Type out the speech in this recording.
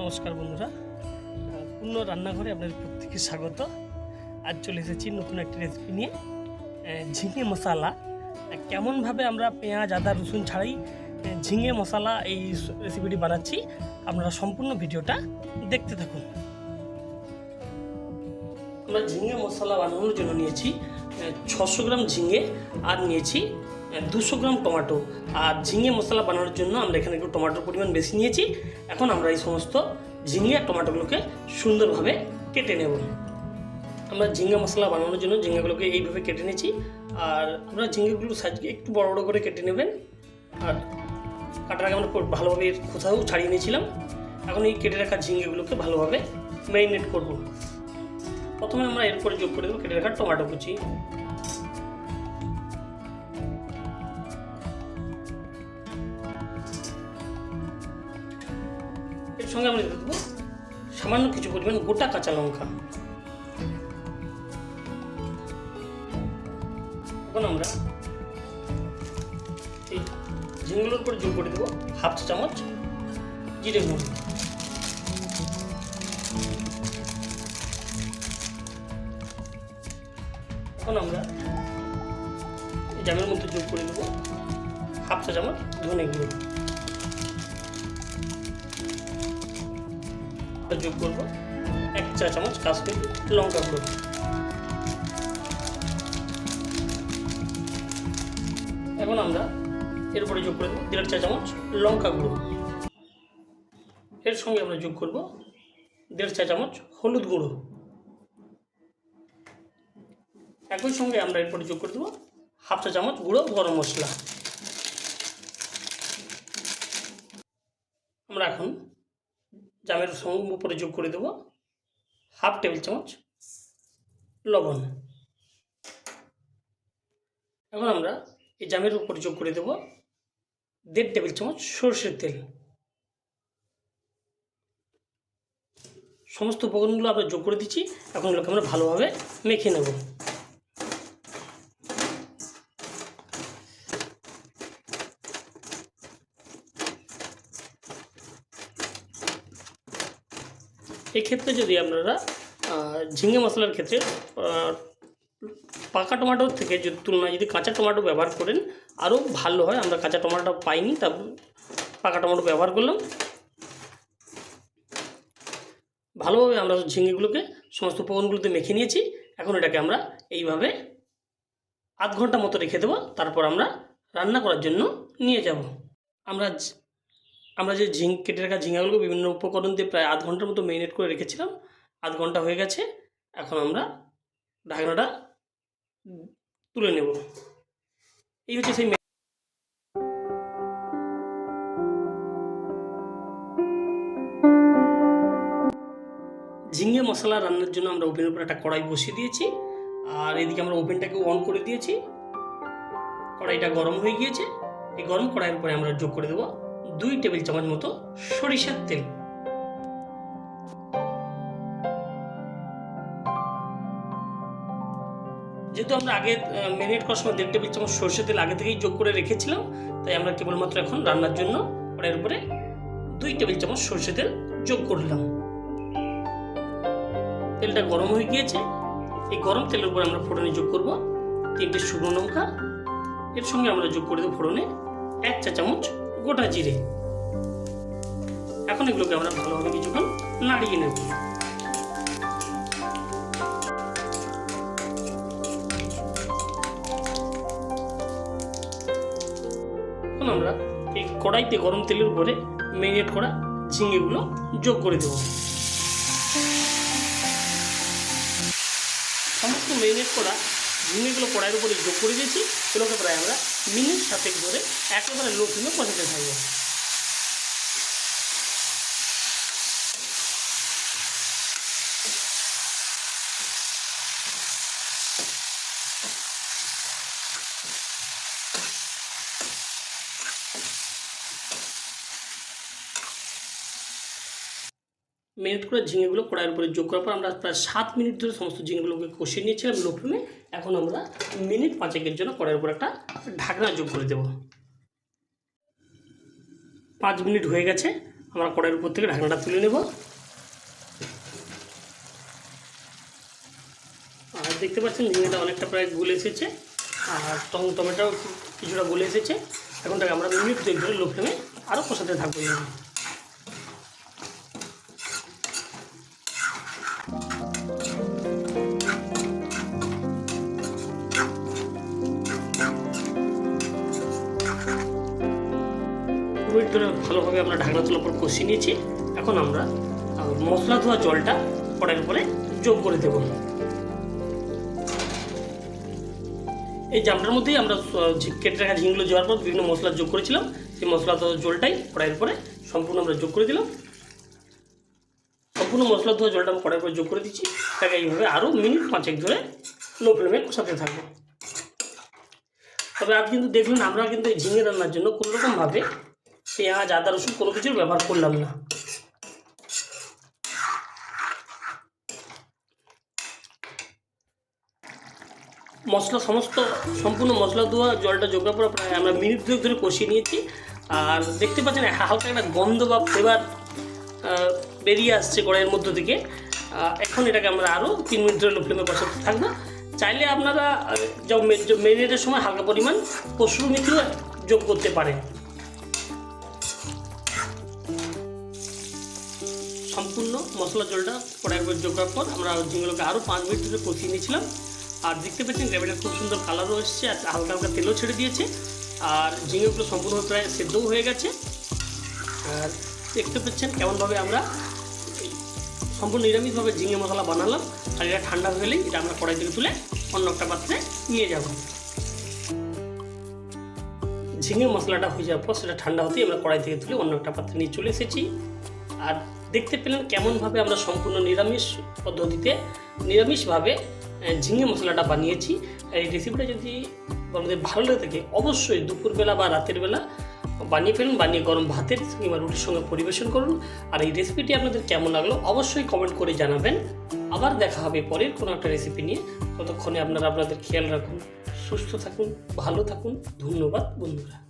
নমস্কার বন্ধুরা। পূর্ণ রান্নাঘরে আপনাদের প্রত্যেকে স্বাগত। আজ চলে এসেছি নতুন একটি রেসিপি নিয়ে। ঝিঙে মশলা। কেমনভাবে আমরা পেঁয়াজ, আদা, রসুন ছাড়াই ঝিঙে মশলা এই রেসিপিটি বানাচ্ছি, আপনারা সম্পূর্ণ ভিডিওটা দেখতে থাকুন। আমরা ঝিঙে মশলা বানানোর জন্য নিয়েছি ছশো গ্রাম ঝিঙে, আর নিয়েছি দুশো গ্রাম টমেটো আর ঝিঙে মশলা বানানোর জন্য আমরা এখানে একটু টমেটোর পরিমাণ বেশি নিয়েছি। এখন আমরা এই সমস্ত ঝিঙে আর টমেটোগুলোকে সুন্দরভাবে কেটে নেব। আমরা ঝিঙে মশলা বানানোর জন্য ঝিঙেগুলোকে এইভাবে কেটে নিয়েছি। আর আমরা ঝিঙেগুলো সাইজকে একটু বড় বড় করে কেটে নেবেন। আর কাটার আগে আমরা ভালোভাবে খোসাও ছাড়িয়ে নিয়েছিলাম। এখন এই কেটে রাখা ঝিঙেগুলোকে ভালোভাবে ম্যারিনেট করব। প্রথমে আমরা এরপরে যোগ করে দেবো কেটে রাখা টমেটো কুচি। সঙ্গে আমরা দেবো। সামান্য কিছু পরিমাণ গোটা কাঁচা লঙ্কা। এখন আমরা এই ঝিঙ্গুলোর উপরে যোগ করে দেবো হাফ চামচ জিরে গুঁড়ো। এখন আমরা জামের মধ্যে যোগ করে দেবো হাফ চা চামচ ধনে গুঁড়ো। যোগ করব। এক চা চামচ কাশ্মীর লঙ্কা গুঁড়ো। এখন আমরা এর উপরে যোগ করে দেবো দেড় চা চামচ লঙ্কা গুঁড়ো। এর সঙ্গে আমরা যোগ করব দেড় চা চামচ হলুদ গুঁড়ো। একই সঙ্গে আমরা এরপরে যোগ করে দেবো হাফ চা চামচ গুঁড়ো গরম মশলা। আমরা এখন জামের সঙ্গে উপরে যোগ করে দেবো। হাফ টেবিল চামচ লবণ। এখন আমরা এই জামের উপরে যোগ করে দেবো দেড় টেবিল চামচ সর্ষের তেল। সমস্ত উপকরণগুলো আমরা যোগ করে দিচ্ছি। এখন এগুলোকে আমরা ভালোভাবে মেখে নেব। এক্ষেত্রে যদি আপনারা ঝিঙে মশলার ক্ষেত্রে পাকা টমেটোর থেকে যদি তুলনায় যদি কাঁচা টমেটো ব্যবহার করেন, আরও ভালো হয়। আমরা কাঁচা টমেটো পাইনি, তা পাকা টমেটো ব্যবহার করলাম। ভালোভাবে আমরা ঝিঙেগুলোকে সমস্ত উপকরণগুলোতে মেখে নিয়েছি। এখন এটাকে আমরা এইভাবে আধ ঘণ্টা মতো রেখে দেবো। তারপর আমরা রান্না করার জন্য নিয়ে যাব। আমরা আমরা যে ঝিং কেটে রাখা ঝিঙাগুলো বিভিন্ন উপকরণ দিয়ে প্রায় আধ ঘণ্টার মতো মেরিনেট করে রেখেছিলাম। আধ ঘণ্টা হয়ে গেছে। এখন আমরা ঢাকনাটা তুলে নেব। এই হচ্ছে সেই ঝিঙে মশলা রান্নার জন্য আমরা ওভেনের উপর একটা কড়াই বসিয়ে দিয়েছি। আর এদিকে আমরা ওভেনটাকে অন করে দিয়েছি। কড়াইটা গরম হয়ে গিয়েছে। এই গরম কড়াইয়ের উপরে আমরা যোগ করে দেবো। দুই টেবিল চামচ মতো সরিষার তেল। যেহেতু আমরা আগে মেরিনেট করার সময় দেড় টেবিল চামচ সরষের তেল আগে থেকেই যোগ করে রেখেছিলাম, তাই আমরা কেবলমাত্র এখন রান্নার জন্য কড়াইয়ের উপরে দুই টেবিল চামচ সরষের তেল যোগ করলাম তেলটা গরম হয়ে গিয়েছে। এই গরম তেলের উপর আমরা ফোড়নে যোগ করব তিনটে শুকনো লঙ্কা। এর সঙ্গে আমরা যোগ করে দেবো ফোড়নে এক চা চামচ গোটা জিরে। এখন এগুলোকে আমরা ভালোভাবে কিছুক্ষণ নাড়িয়ে নেব। এখন আমরা এই কড়াইতে গরম তেলের উপরে মেরিনেট করা ঝিঙেগুলো যোগ করে দেবো। সমস্ত মেরিনেট করা ঝিঙেগুলো কড়াইয়ের উপরে যোগ করে দিয়েছি এগুলোকে প্রায় আমরা মিনিট সাতেক ধরে একেবারে লো ফ্লেমে কষাতে থাকব। মিনিট করে ঝিঙেগুলো কড়াইয়ের উপরে যোগ করার পর আমরা প্রায় সাত মিনিট ধরে সমস্ত ঝিঙেগুলোকে কষিয়ে নিয়েছিলাম লো ফ্লেমে এখন আমরা মিনিট পাঁচেকের জন্য কড়াইয়ের উপর একটা ঢাকনা যোগ করে দেব। পাঁচ মিনিট হয়ে গেছে, আমরা কড়াইয়ের উপর থেকে ঢাকনাটা তুলে নেব। আর দেখতে পাচ্ছেন ঝিঙেটা অনেকটা প্রায় গলে এসেছে, আর টমেটো কিছুটা গলে এসেছে। এখন তাকে আমরা মিনিট দুই ধরে লো ফ্লেমে আরও কষাতে থাকব। ধরে ভালোভাবে আমরা ঢাকনা তোলার পর কষিয়ে নিয়েছি। এখন আমরা মশলা ধোয়া জলটা কড়াইয়ের উপরে যোগ করে দেব। এই জামটার মধ্যেই আমরা কেটে রাখা ঝিঙগুলো যাওয়ার পর বিভিন্ন মশলা যোগ করেছিলাম। সেই মশলা ধোয়া জলটাই কড়াইয়ের পরে সম্পূর্ণ আমরা যোগ করে দিলাম। সম্পূর্ণ মশলা ধোয়া জলটা আমরা কড়াইয়ের উপরে যোগ করে দিচ্ছি। তাকে এইভাবে আরও মিনিট পাঁচেক ধরে লো ফ্লেমে কষাতে থাকব। তবে আপনি কিন্তু দেখলেন আমরা কিন্তু এই ঝিঙে রান্নার জন্য কোনো রকমভাবে পেঁয়াজ আদা, রসুন কোনো কিছুর ব্যবহার করলাম না। মশলা সমস্ত, সম্পূর্ণ মশলা দেওয়া জলটা যোগার পর প্রায় আমরা মিনিট দুয়েক ধরে কষিয়ে নিয়েছি। আর দেখতে পাচ্ছেন হালকা একটা গন্ধ বা ফ্লেভার বেরিয়ে আসছে কড়াইয়ের মধ্য থেকে। এখন এটাকে আমরা আরও তিন মিনিট ধরে ফ্লেমে বসাতে থাকব। চাইলে আপনারা মেরিনেটের সময় হালকা পরিমাণ কসুর মেথিও যোগ করতে পারেন। সম্পূর্ণ মশলা জলটা কড়াইয়ের উপর যোগ করার পর আমরা ঝিঙগুলোকে আরও পাঁচ মিনিট ধরে কষিয়ে নিয়েছিলাম। আর দেখতে পাচ্ছেন গ্রেভিটা খুব সুন্দর কালারও এসছে আর হালকা হালকা তেলও ছেড়ে দিয়েছে। আর ঝিঙেগুলো সম্পূর্ণ প্রায় সেদ্ধও হয়ে গেছে। আর দেখতে পাচ্ছেন কেমনভাবে আমরা সম্পূর্ণ নিরামিষভাবে ঝিঙে মশলা বানালাম। আর এটা ঠান্ডা হয়ে গেলেই এটা আমরা কড়াই থেকে তুলে অন্য একটা পাত্রে নিয়ে যাব। ঝিঙে মশলাটা হয়ে যাওয়ার পর সেটা ঠান্ডা হতেই আমরা কড়াই থেকে তুলে অন্য একটা পাত্রে নিয়ে চলে এসেছি। আর দেখতে পেলেন কেমনভাবে আমরা সম্পূর্ণ নিরামিষ পদ্ধতিতে, নিরামিষভাবে ঝিঙে মশলাটা বানিয়েছি। এই রেসিপিটা যদি আমাদের ভালো লেগে থাকে, অবশ্যই দুপুরবেলা বা রাতের বেলা বানিয়ে ফেলুন, বানিয়ে গরম ভাতের কিংবা রুটির সঙ্গে পরিবেশন করুন। আর এই রেসিপিটি আপনাদের কেমন লাগল অবশ্যই কমেন্ট করে জানাবেন। আবার দেখা হবে পরের কোনো একটা রেসিপি নিয়ে। ততক্ষণে আপনারা আপনাদের খেয়াল রাখুন, সুস্থ থাকুন, ভালো থাকুন। ধন্যবাদ বন্ধুরা।